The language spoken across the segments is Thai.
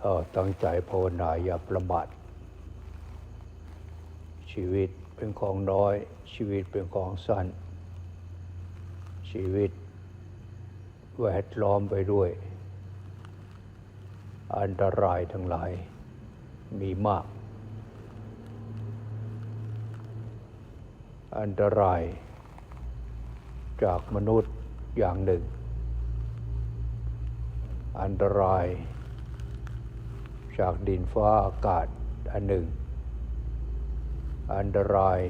เออตั้งใจภาวนาอย่าประมาทชีวิตเป็นของน้อย ชีวิตเป็นของสั้น ชีวิตแวดล้อมไปด้วย อันตรายทั้งหลายมีมาก อันตรายจากมนุษย์อย่างหนึ่ง อันตราย จากดินฟ้าอากาศอันหนึ่ง อันตราย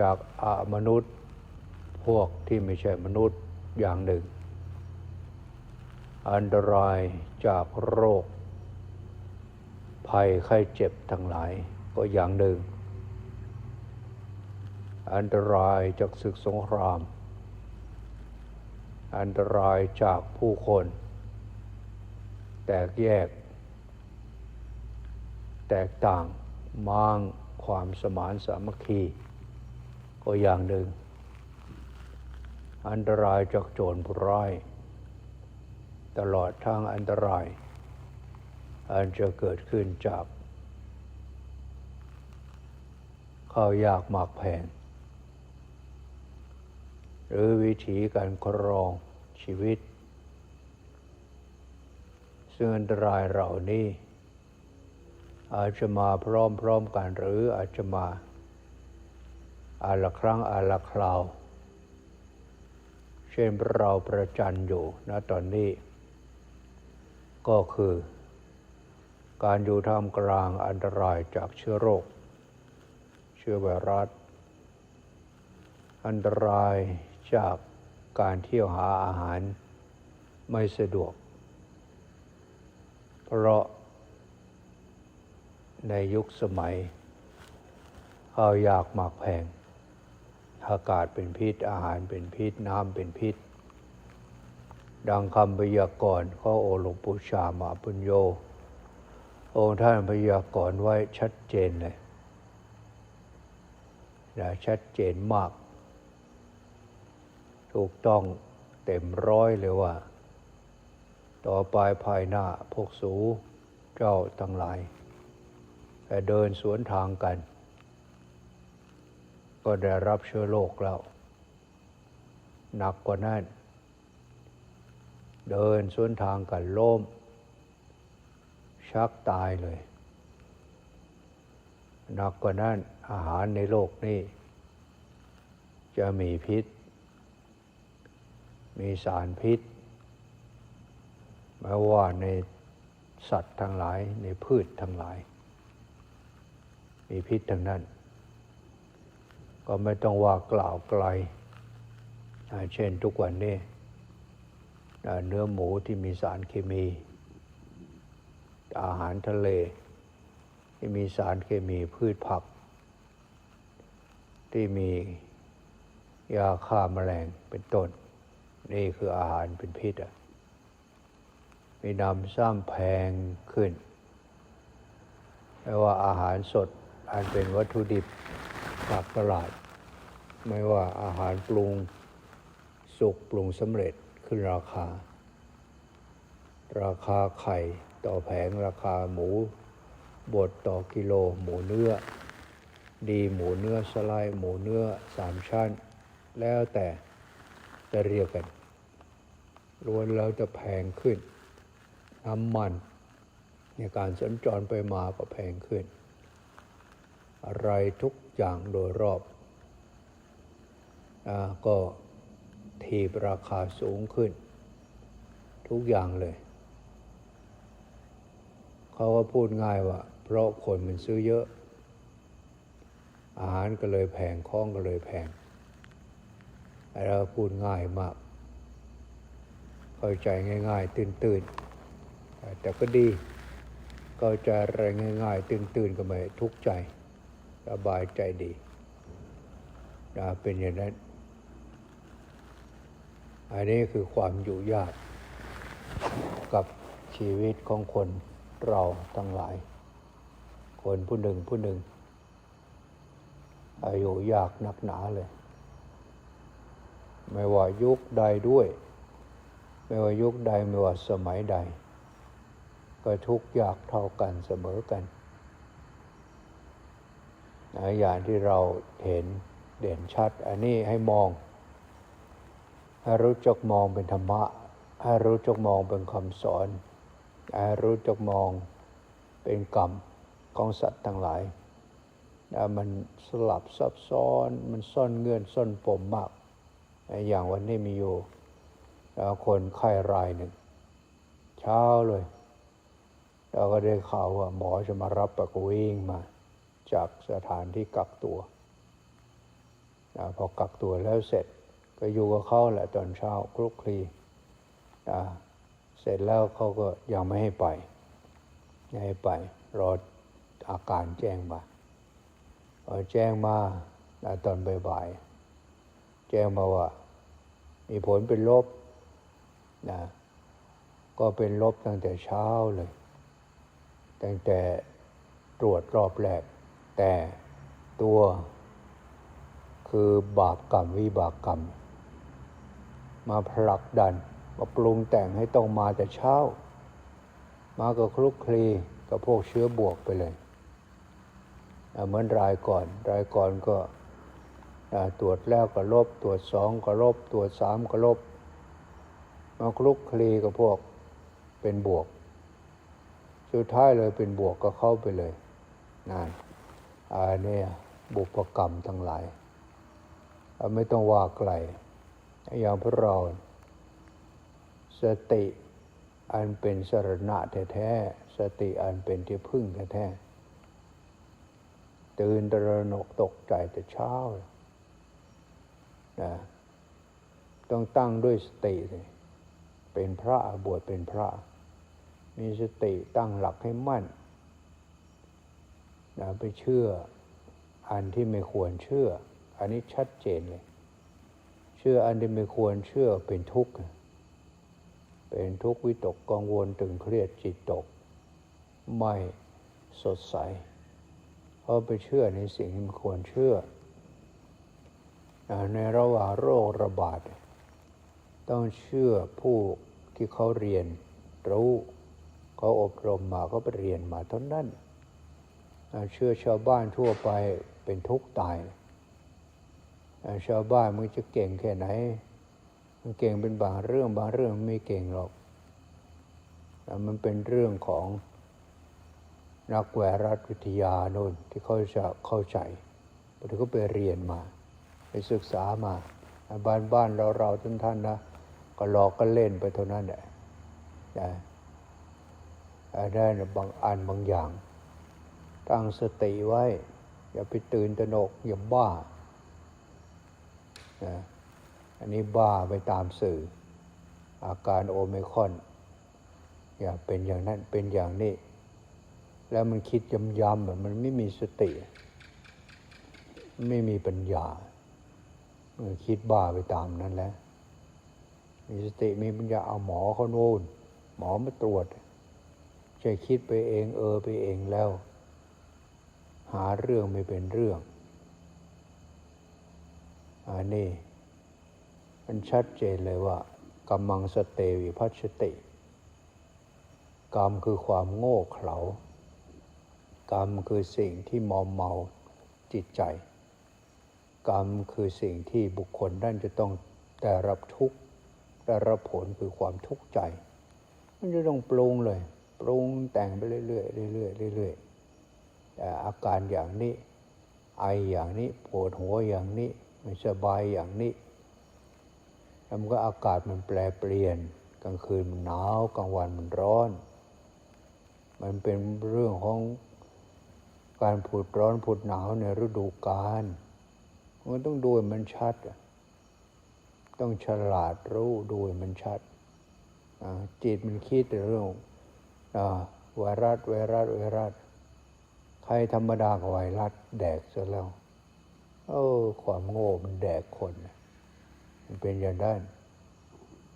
จากอมนุษย์พวกที่ไม่ใช่มนุษย์อย่างหนึ่ง อันตรายจากโรค ภัยไข้เจ็บทั้งหลายก็อย่างหนึ่ง อันตรายจากศึกสงคราม อันตรายจากผู้คน แตกแยก แตกต่างมางความสมานสามัคคี ก็อย่างหนึ่ง อันตรายจากโจรผู้ร้าย ตลอดทางอันตราย อันจะเกิดขึ้นจากข้าวยากหมากแพงหรือวิธีการครองชีวิต ซึ่งอันตรายเหล่านี้ อาจจะมาพร้อมๆกันหรืออาจจะมาอาละครั้งอาละคราว เช่นเราประจันอยู่ณตอนนี้ ก็คือ การอยู่ท่ามกลางอันตรายจากเชื้อโรค เชื้อไวรัส อันตรายจากการเที่ยวหาอาหารไม่สะดวก เพราะในยุคสมัยข้าวยากหมากแพง อากาศเป็นพิษ อาหารเป็นพิษ น้ำเป็นพิษ ดังคำพยากรณ์ข้อโอหลวงปู่ชามาปุญโย องค์ท่านพยากรณ์ไว้ชัดเจนเลยนะชัดเจนมาก ถูกต้องเต็มร้อยเลยว่า ต่อไปภายหน้าพวกสูเจ้าทั้งหลายแต่เดินสวนทางกัน ก็ได้รับเชื้อโรคแล้ว หนักกว่านั้น เดินสวนทางกันล้ม ชักตายเลย หนักกว่านั้นอาหารในโลกนี้ จะมีพิษ มีสารพิษ ม่ว่าในสัตว์ทั้งหลายในพืชทั้งหลาย มีพิษทั้งนั้น ก็ไม่ต้องว่ากล่าวไกล เช่นทุกวันนี้เนื้อหมูที่มีสารเคมี อาหารทะเลที่มีสารเคมีพืชผัก ที่มียาฆ่าแมลงเป็นต้น นี่คืออาหารเป็นพิษอะ มีนำซ้ำแพงขึ้นไม่ว่าอาหารสดอันเป็นวัตถุดิบจากตลาด ไม่ว่าอาหารปรุงสุกปรุงสำเร็จขึ้นราคา ราคาไข่ต่อแผงราคาหมูบดต่อกิโลหมูเนื้อ ดีหมูเนื้อสไลด์หมูเนื้อสามชั้น แล้วแต่จะเรียกกันล้วนแล้วจะแพงขึ้น น้ำมันในการสัญจรไปมาก็แพงขึ้น อะไรทุกอย่างโดยรอบอก็ทีบราคาสูงขึ้น ทุกอย่างเลย เขาก็พูดง่ายว่า เพราะคนมันซื้อเยอะ อาหารก็เลยแพงข้องก็เลยแพงเราพูดง่ายมาก เข้าใจง่าย ๆ ตื่นๆ แต่ก็ดีเข้าใจอะไรง่ายๆ ตื่นๆก็ไม่ทุกข์ใจสบายใจดีนะเป็นอย่างนั้น อันนี้คือความอยู่ยาก กับชีวิตของคนเราทั้งหลาย คนผู้หนึ่งผู้หนึ่ง อายุยากนักหนาเลย ไม่ว่ายุคใดด้วย ไม่ว่ายุคใด ไม่ว่าสมัยใด ก็ทุกข์ยากเท่ากันเสมอกันอย่างที่เราเห็นเด่นชัด อันนี้ให้มอง ให้รู้จักมองเป็นธรรมะ ให้รู้จักมองเป็นคำสอนให้รู้จักมองเป็นกรรมของสัตว์ทั้งหลาย มันสลับซับซ้อน มันซ่อนเงื่อนซ่อนปมมาก อย่างวันนี้มีอยู่คนไข้รายหนึ่ง เช้าเลย เราก็ได้ข่าวว่าหมอจะมารับปกวิ่งมา จากสถานที่กักตัวพอกักตัวแล้วเสร็จก็อยู่กับเขาแหละตอนเช้าคลุกคลีเสร็จแล้วเขาก็ยังไม่ให้ไปไม่ให้ไปรออาการแจ้งมาพอแจ้งมาตอนบ่ายๆแจ้งมาว่า มีผลเป็นลบนะก็เป็นลบตั้งแต่เช้าเลย ตั้งแต่ตรวจรอบแรก แต่ตัวคือบาปกรรมวิบากกรรม มาผลักดัน มาปรุงแต่งให้ต้องมาแต่เช้า มาก็คลุกคลีกับพวกเชื้อบวกไปเลยเหมือนรายก่อน รายก่อนก็ตรวจแล้วก็ลบ ตรวจสองก็ลบ ตรวจสามก็ลบ มาคลุกคลีกับพวกเป็นบวก สุดท้ายเลยเป็นบวกก็เข้าไปเลยนั่นอันนี้บุพกรรมทั้งหลาย ไม่ต้องว่าไกล อย่างพวกเรา สติอันเป็นสรณะแท้ๆ สติอันเป็นที่พึ่งแท้ๆ ตื่นตระหนกตกใจแต่เช้านะต้องตั้งด้วยสติเลยเป็นพระบวชเป็นพระ มีสติตั้งหลักให้มั่นนะไปเชื่ออันที่ไม่ควรเชื่อ อันนี้ชัดเจนเลย เชื่ออันที่ไม่ควรเชื่อเป็นทุกข์ เป็นทุกข์วิตกกังวลตึงเครียดจิตตก ไม่สดใส เพราะไปเชื่อในสิ่งที่ไม่ควรเชื่อ ในระหว่างโรคระบาด ต้องเชื่อผู้ที่เขาเรียนรู้ เขาอบรมมาเขาไปเรียนมาเท่านั้นเชื่อชาวบ้านทั่วไปเป็นทุกข์ตาย ชาวบ้านมึงจะเก่งแค่ไหน มันเก่งเป็นบางเรื่องบางเรื่องไม่เก่งหรอก มันเป็นเรื่องของนักแวรัฐวิทยาโน่นที่เขาจะเข้าใจเพราะเขาไปเรียนมา ไปศึกษามา บ้านบ้านเราเราท่านท่านนะ ก็หลอกก็เล่นไปเท่านั้นแหละ ได้บางอันบางอย่าง ตั้งสติไว้ อย่าไปตื่นตระหนกอย่าบ้านะอันนี้บ้าไปตามสื่อ อาการโอเมคอน อย่าเป็นอย่างนั้นเป็นอย่างนี้ แล้วมันคิดย้ำๆมันไม่มีสติ ไม่มีปัญญาคิดบ้าไปตามนั้นแล้วมีสติมีปัญญาเอาหมอเขาโน่นหมอมาตรวจ จะคิดไปเองเออไปเองแล้ว หาเรื่องไม่เป็นเรื่องอันนี้มันชัดเจนเลยว่ากำมังสเตวิพัชติ กรรมคือความโง่เขลากรรมคือสิ่งที่มอมเมาจิตใจ กรรมคือสิ่งที่บุคคลนั่นจะต้องได้รับทุกข์ได้รับผลคือความทุกข์ใจ มันจะต้องปรุงเลย ปรุงแต่งไปเรื่อยๆเรื่อยๆเรื่อยๆแต่อาการอย่างนี้ ไออย่างนี้ปวดหัวอย่างนี้ไม่สบายอย่างนี้แล้วมันก็อากาศมันแปลเปลี่ยน กลางคืนมันหนาวกลางวันมันร้อน มันเป็นเรื่องของการผุดร้อนผุดหนาวในฤดูกาลมันต้องดูมันชัด ต้องฉลาดรู้ดูมันชัดจิตมันคิดแต่เรื่อง ไวรัสไวรัสไวรัสใครธรรมดากับไวรัสแดกซะแล้วเออความโง่มันแดกคนมันเป็นอย่างนั้น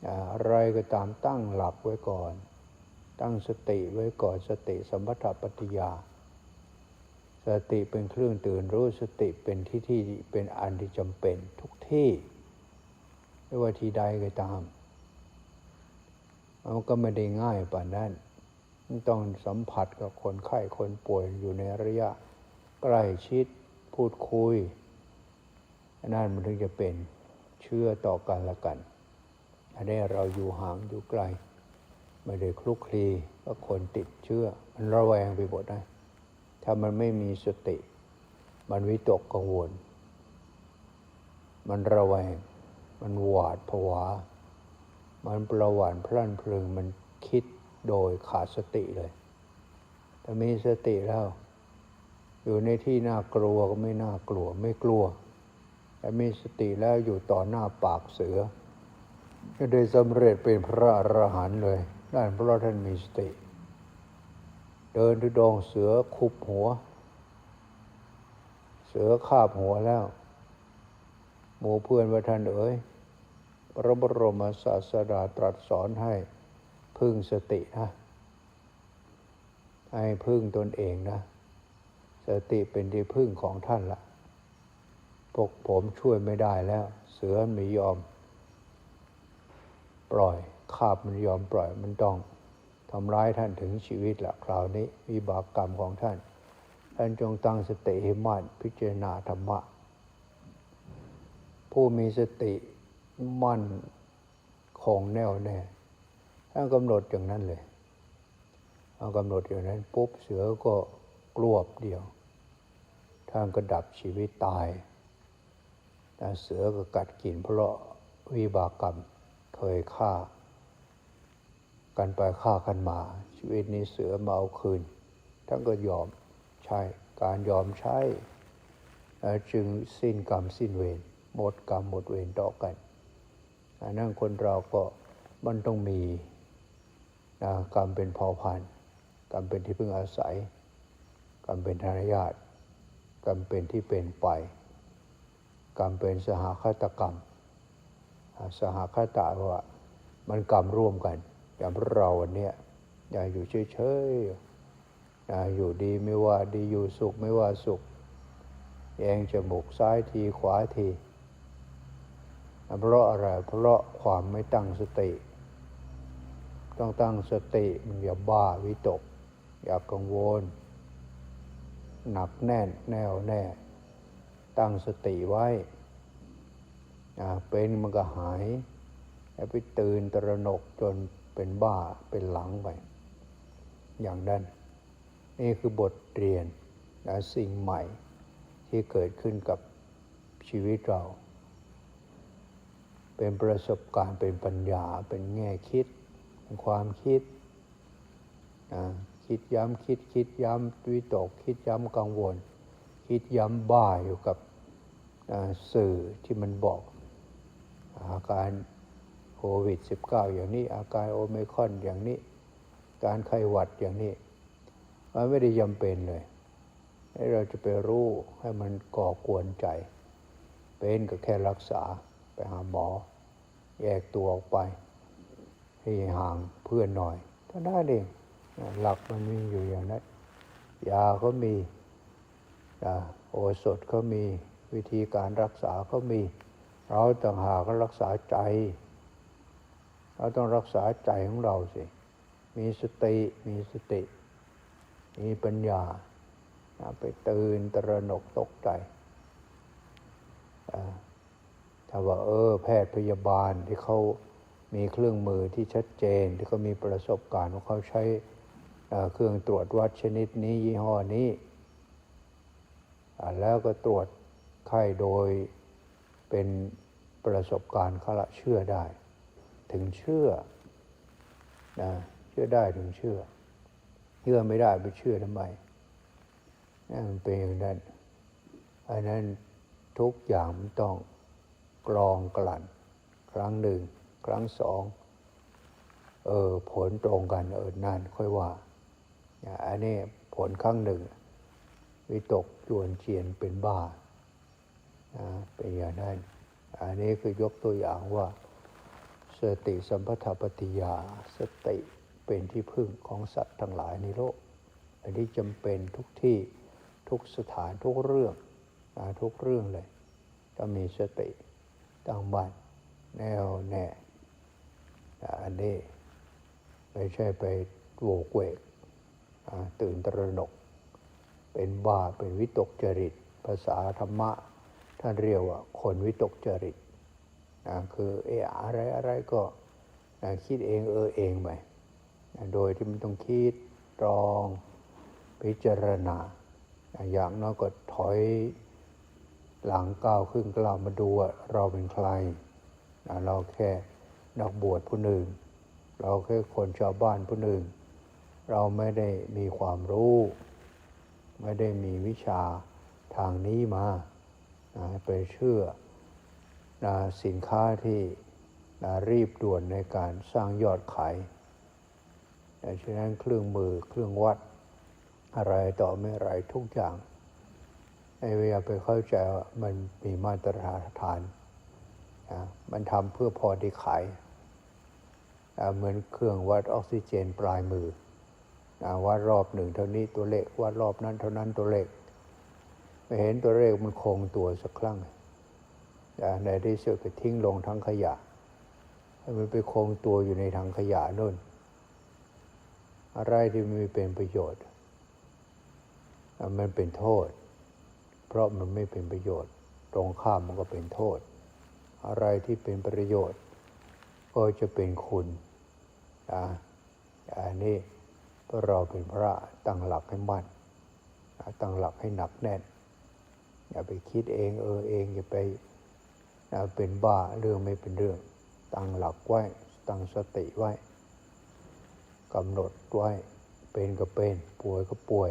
อะไรก็ตามตั้งหลับไว้ก่อน ตั้งสติไว้ก่อนสติสมถปัติยา สติเป็นเครื่องตื่นรู้สติเป็นที่ที่เป็นอันที่จำเป็นทุกที่ไม่ว่าที่ใดก็ตามมันก็ไม่ได้ง่ายป่านนั้น ต้องสัมผัสกับคนไข้คนป่วยอยู่ในระยะ ใกล้ชิดพูดคุย นั่นมันถึงจะเป็นเชื่อต่อกันละกันอันนี้เราอยู่ห่างอยู่ไกล ไม่ได้คลุกคลีก็คนติดเชื่อ มันระแวงไปหมดนะถ้ามันไม่มีสติ มันวิตกกังวล มันระแวง มันหวาดผวา มันประหวานพลันพลึงมันคิด โดยขาดสติเลยถ้ามีสติแล้ว อยู่ในที่น่ากลัวก็ไม่น่ากลัวไม่กลัวแต่มีสติแล้วอยู่ต่อหน้าปากเสือก็ได้สำเร็จเป็นพระอรหันต์เลยได้เพราะท่านมีสติ เดินทุดงเสือคุบหัว เสือคาบหัวแล้ว หมู่เพื่อนว่าท่านเอ๋ยพระบรมศาสดาตรัสสอนให้ พึ่งสตินะ ให้พึ่งตนเองนะ สติเป็นที่พึ่งของท่านละ่ะ พวกผมช่วยไม่ได้แล้ว เสือไม่ยอม ปล่อยคาบมันยอมปล่อยมันต้องทำร้ายท่านถึงชีวิตละคราวนี้วิบากกรรมของท่าน ท่านจงตั้งสติให้มั่นพิจารณาธรรมะ ผู้มีสติมั่นคงแน่วแน่ ท่านกำหนดอย่างนั้นเลยเอากำหนดอย่างนั้นปุ๊บเสือก็กลวบเดียวท่านก็ดับชีวิตตายแต่เสือก็กัดกินเพราะวิบากกรรมเคยฆ่า กันไปฆ่ากันมา ชีวิตนี้เสือมาเอาคืน ท่านก็ยอมใช่ การยอมใช้จึงสิ้นกรรมสิ้นเวรหมดกรรมหมดเวรต่อกันอันนั้นคนเราก็มันต้องมี นะกรรมเป็นพอพันกรรมเป็นที่พึ่งอาศัย กรรมเป็นทายาทกรรมเป็นที่เป็นไป กรรมเป็นสหคตกรรม สหคตาว่ามันกรรมร่วมกัน อย่างพวกเราวันนี้อย่าอยู่เฉยๆอย่าอยู่ดีไม่ว่าดีอยู่สุขไม่ว่าสุขแยงจมูกซ้ายทีขวาทีเพราะอะไรเพราะความไม่ตั้งสติ ต้องตั้งสติมันอย่าบ้าวิตก อย่ากังวล หนักแน่นแน่วแน่ ตั้งสติไว้เป็นมันก็หายแล้วไปตื่นตระหนกจนเป็นบ้าเป็นหลังไป อย่างนั้น นี่คือบทเรียนและสิ่งใหม่ที่เกิดขึ้นกับชีวิตเรา เป็นประสบการณ์เป็นปัญญาเป็นแง่คิด ความคิด คิดย้ำคิดคิดย้ำวิตก คิดย้ำกังวล คิดย้ำบ้าอยู่กับสื่อที่มันบอก อาการโควิด -19 อย่างนี้ อาการโอเมคอนอย่างนี้ การไข้หวัดอย่างนี้ มันไม่ได้จำเป็นเลย ให้เราจะไปรู้ให้มันก่อกวนใจ เป็นก็แค่รักษาไปหาหมอ แยกตัวออกไป ให้ห่างเพื่อนหน่อยถ้าได้เองหลักมันมีอยู่อย่างนั้น ยาก็มีโอสถก็มีวิธีการรักษาก็มี เราต่างหาก็รักษาใจ เราต้องรักษาใจของเราสิ มีสติมีสติ มีปัญญาไปตื่นตระหนกตกใจถ้าว่าเออ แพทย์พยาบาลที่เขา มีเครื่องมือที่ชัดเจนที่เขามีประสบการณ์ว่าเขาใช้เครื่องตรวจวัดชนิดนี้ยี่ห้อนี้ แล้วก็ตรวจไข้โดยเป็นประสบการณ์เขาละเชื่อได้ ถึงเชื่อนะเชื่อได้ถึงเชื่อ เชื่อไม่ได้ไปเชื่อทำไมนั่นเป็นอย่างนั้นอันนั้นทุกอย่างมันต้องกรองกลั่นครั้งหนึ่ง ครั้งสองเออผลตรงกันเออนั่นค่อยว่าอันนี้ผลครั้งหนึ่ง วิตกจวนเจียนเป็นบ้าเป็นอย่างนั้น อันนี้คือยกตัวอย่างว่า สติสัมปทาปฏิยาสติเป็นที่พึ่งของสัตว์ทั้งหลายในโลก อันนี้จำเป็นทุกที่ทุกสถานทุกเรื่องทุกเรื่องเลยต้องมีสติตั้งบ้านแน่วแน่ อันนี้ไม่ใช่ไปโวกเวกตื่นตระหนก เป็นบ้าเป็นวิตกจริต ภาษาธรรมะ ท่านเรียกว่าคนวิตกจริตนะคือเอออะไรอะไรก็นะคิดเองเออเองไปนะโดยที่ไม่ต้องคิดตรองพิจารณานะอย่างน้อยก็ถอยหลังก้าวขึ้นกล่าวมาดูว่าเราเป็นใครนะเราแค่ นักบวชผู้หนึ่ง เราแค่คนชาวบ้านผู้หนึ่ง เราไม่ได้มีความรู้ ไม่ได้มีวิชาทางนี้มานะไปเชื่อนะสินค้าที่นะรีบด่วนในการสร้างยอดขายดังฉะนั้นเครื่องมือเครื่องวัดอะไรต่อไม่อะไรทุกอย่างไอเวลาไปเข้าใจว่ามันมีมาตรฐาน มันทำเพื่อพอได้ขาย เหมือนเครื่องวัดออกซิเจนปลายมือวัดรอบหนึ่งเท่านี้ตัวเลขวัดรอบนั้นเท่านั้นตัวเลข ไม่เห็นตัวเลขมันคงตัวสักครั้งอ่าในที่สุดก็ทิ้งลงทั้งขยะให้มันไปคงตัวอยู่ในถังขยะนู่น อะไรที่ไม่เป็นประโยชน์ มันเป็นโทษ เพราะมันไม่เป็นประโยชน์ ตรงข้ามมันก็เป็นโทษ อะไรที่เป็นประโยชน์ ก็จะเป็นคุณอ่าอันนี้พวกเราเป็นพระตั้งหลักให้มั่นอ่าตั้งหลักให้หนักแน่น อย่าไปคิดเองเออเองอย่าไปเป็นบ้าเรื่องไม่เป็นเรื่อง ตั้งหลักไว้ ตั้งสติไว้กำหนดไว้เป็นก็เป็นป่วยก็ป่วย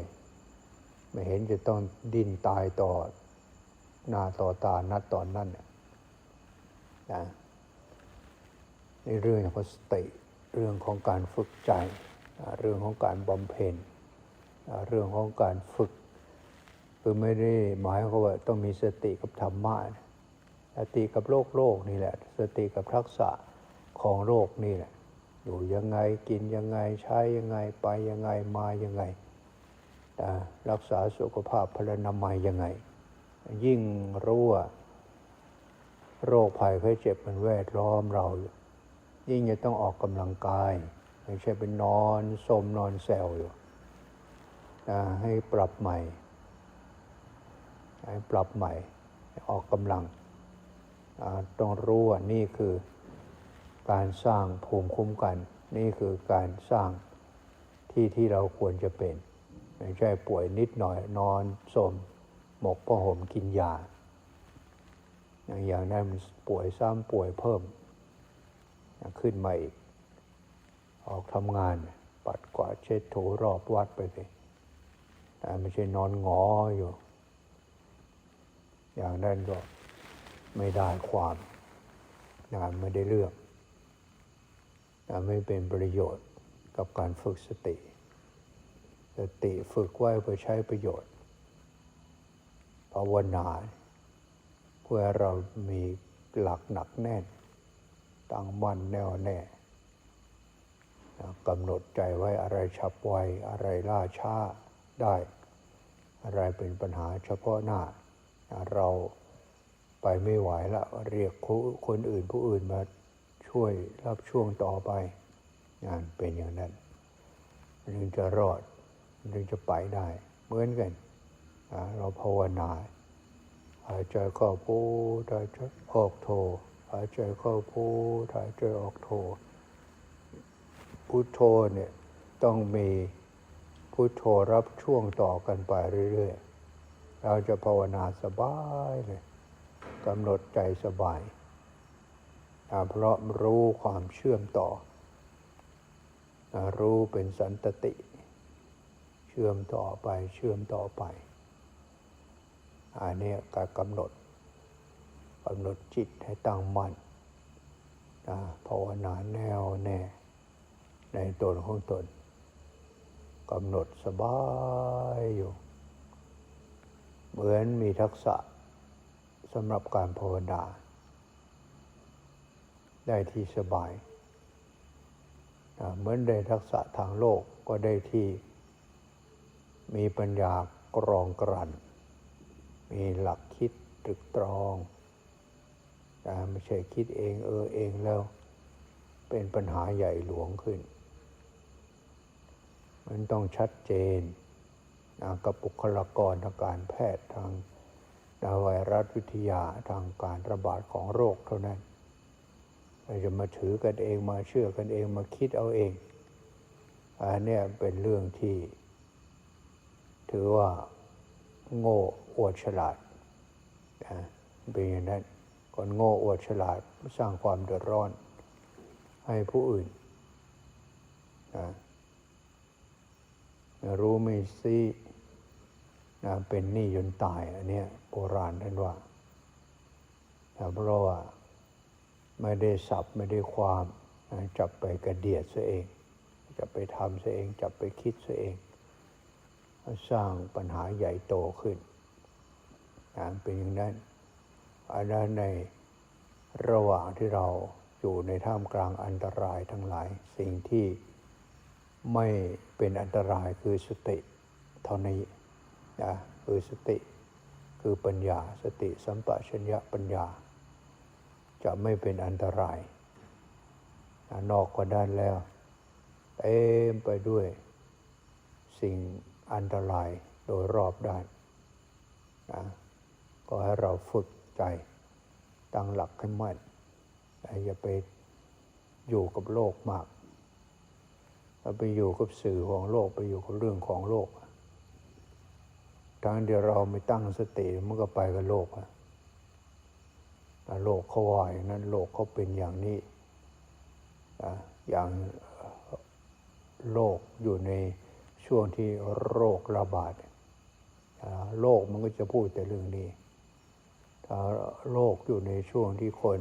ไม่เห็นจะต้องดิ้นตายต่อหน้าต่อตานัดตอนนั้นน่ะ นะในเรื่องของสติเรื่องของการฝึกใจ เรื่องของการบำเพ็ญเรื่องของการฝึกคือไม่ได้หมายความว่าต้องมีสติกับธรรมะสติกับโลกโลกนี่แหละ สติกับทักษะของโลกนี่แหละอยู่ยังไงกินยังไงใช้ยังไงไปยังไงมายังไงรักษาสุขภาพพลานามัยยังไง ยิ่งรู้ว่า โรคภัยไข้เจ็บมันแวดล้อมเราอยู่ยิ่งจะต้องออกกำลังกาย ไม่ใช่เป็นนอนสมนอนแซวอยู่ให้ปรับใหม่ ให้ปรับใหม่หออกกำลัง ต้องรู้ว่านี่คือการสร้างภูมิคุ้มกัน นี่คือการสร้างที่ที่เราควรจะเป็น ไม่ใช่ป่วยนิดหน่อยนอนสมหมกผ้าห่มกินยา อย่างนั้นมันป่วยซ้ำป่วยเพิ่ม ขึ้นมาอีก ออกทำงาน ปัดกวาดเช็ดถูรอบวัดไปเลยแต่ไม่ใช่นอนงออยู่ อย่างนั้นก็ไม่ได้ความงานไม่ได้เรื่องไม่เป็นประโยชน์กับการฝึกสติ สติฝึกไว้เพื่อใช้ประโยชน์ภาวนา พื่อเรามีหลักหนักแน่น ตั้งมั่นแน่วแน่กำหนดใจไว้อะไรฉับไว อะไรล่าช้าได้ อะไรเป็นปัญหาเฉพาะหน้า เราไปไม่ไหวแล้วเรียกคนอื่นผู้อื่นมาช่วยรับช่วงต่อไป งานเป็นอย่างนั้นถึงจะรอดถึงจะไปได้ เหมือนกัน เราภาวนา หายใจเข้าพูหายใจออกโทหายใจเข้าพูหายใจออกโทพุทโธเนี่ยต้องมีพุทโธรับช่วงต่อกันไปเรื่อยๆ เราจะภาวนาสบายเลยกำหนดใจสบายเพราะรู้ความเชื่อมต่อ รู้เป็นสันตติ เชื่อมต่อไปเชื่อมต่อไป อันนี้การกำหนดกำหนดจิตให้ตั้งมั่นภาวนาแน่วแน่ในตนของตนกำหนดสบายอยู่ เหมือนมีทักษะสำหรับการภาวนาได้ที่สบายเหมือนได้ทักษะทางโลกก็ได้ที่มีปัญญากรองกรัน มีหลักคิดตรึกตรองแต่ไม่ใช่คิดเองเออเองแล้ว เป็นปัญหาใหญ่หลวงขึ้น มันต้องชัดเจนนะกับบุคลากรทางการแพทย์ทางไวรัสวิทยาทางการระบาดของโรคเท่านั้นเราจะมาถือกันเองมาเชื่อกันเองมาคิดเอาเองอันนี้เป็นเรื่องที่ ถือว่า โง่อวดฉลาดนะเป็นอย่างนั้นคนโง่อวดฉลาดสร้างความเดือดร้อน ให้ผู้อื่นนะรู้ไม่ซีนะเป็นหนี้ยนตายอันเนี้ยโบราณท่านว่าเพราะว่าไม่ได้สับไม่ได้ความนะจับไปกระเดียดซะเองจะไปทำซะเอง จับไปคิดซะเอง สร้างปัญหาใหญ่โตขึ้นนะเป็นอย่างนั้นอันนั้นในระหว่างที่เราอยู่ในท่ามกลางอันตรายทั้งหลาย สิ่งที่ไม่เป็นอันตรายคือสติเท่านี้นะคือสติคือปัญญาสติสัมปชัญญะปัญญา จะไม่เป็นอันตรายนอกกว่าด้านแล้วเต็มไปด้วยสิ่ง อันตรายโดยรอบด้านนะก็ให้เราฝึกใจตั้งหลักให้มั่นอย่าไปอยู่กับโลกมากเราไปอยู่กับสื่อของโลกไปอยู่กับเรื่องของโลกทางเดียวเราไม่ตั้งสติมันก็ไปกับโลกอะโลกเขาว่าอย่างนั้นโลกเขาเป็นอย่างนี้ อย่างโลกอยู่ใน ช่วงที่โรคระบาดโลกมันก็จะพูดแต่เรื่องนี้ ถ้าโลกอยู่ในช่วงที่คน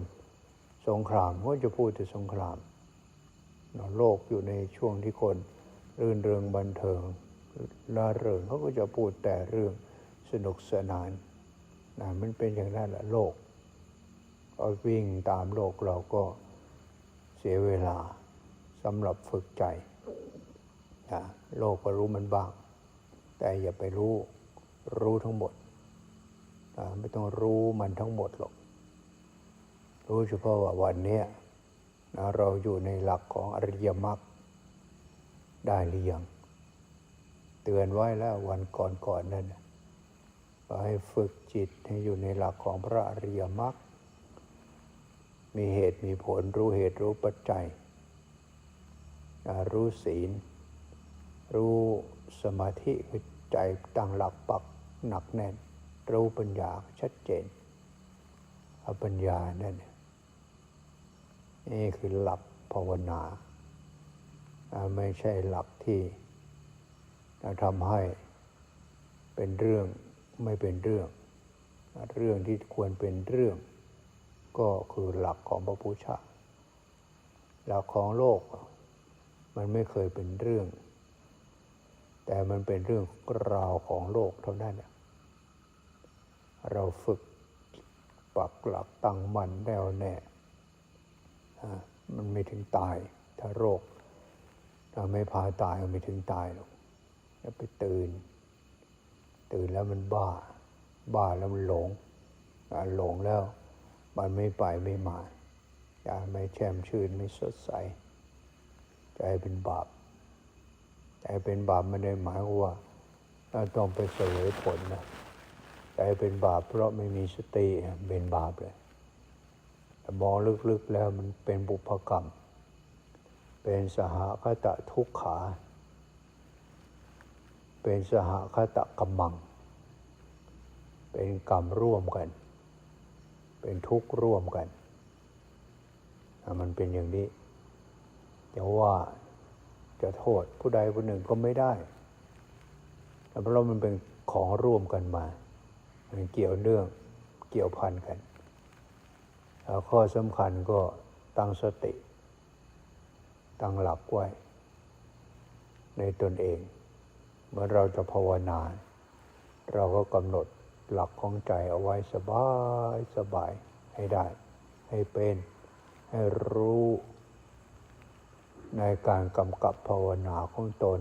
สงครามก็จะพูดแต่สงคราม โลกอยู่ในช่วงที่คนรื่นเริงบันเทิงล่าเริงเขาก็จะพูดแต่เรื่องสนุกสนานนะมันเป็นอย่างนั้นแหละโลกเอาวิ่งตามโลกเราก็เสียเวลาสำหรับฝึกใจ นะโลกก็รู้มันบ้าง แต่อย่าไปรู้รู้ทั้งหมดนะไม่ต้องรู้มันทั้งหมดหรอก รู้เฉพาะว่าวันนี้นะเราอยู่ในหลักของอริยมรรคได้หรือยังเตือนไว้แล้ววันก่อนๆนนั่นก็ให้ฝึกจิตให้อยู่ในหลักของพระอริยมรรคมีเหตุมีผลรู้เหตุรู้ปัจจัย รู้ศีล รู้สมาธิคือใจตั้งหลักปักหนักแน่น รู้ปัญญาชัดเจนอปัญญานั่นนี่คือหลักภาวนา ไม่ใช่หลักที่จะทำให้เป็นเรื่องไม่เป็นเรื่อง เรื่องที่ควรเป็นเรื่อง ก็คือหลักของพระพุทธเจ้าหลักของโลก มันไม่เคยเป็นเรื่อง แต่มันเป็นเรื่องราวของโลกเท่านั้น เราฝึกปักหลักตั้งมั่นแน่วแน่ มันไม่ถึงตาย ถ้าโรคถ้าไม่พาตายก็ไม่ถึงตายหรอกอย่าไปตื่น ตื่นแล้วมันบ้า บ้าแล้วมันหลง หลงแล้วมันไม่ไปไม่มาใจไม่แช่มชื่นไม่สดใส ใจเป็นบาป ใจเป็นบาปไม่ได้หมายว่าเราต้องไปเสวยผลนะใจเป็นบาปเพราะไม่มีสติเป็นบาปเลยแต่มองลึกๆแล้วมันเป็นบุพกรรม เป็นสหคตะทุกขา เป็นสหคตะกรรมัง เป็นกรรมร่วมกัน เป็นทุกข์ร่วมกัน มันเป็นอย่างนี้จะว่า จะโทษผู้ใดผู้หนึ่งก็ไม่ได้เพราะมันเป็นของร่วมกันมา มันเกี่ยวเนื่องเกี่ยวพันกันข้อสำคัญก็ตั้งสติ ตั้งหลักไว้ ในตนเอง เมื่อเราจะภาวนา เราก็กำหนดหลักของใจเอาไว้สบายสบายให้ได้ ให้เป็น ให้รู้ ในการกำกับภาวนาของตน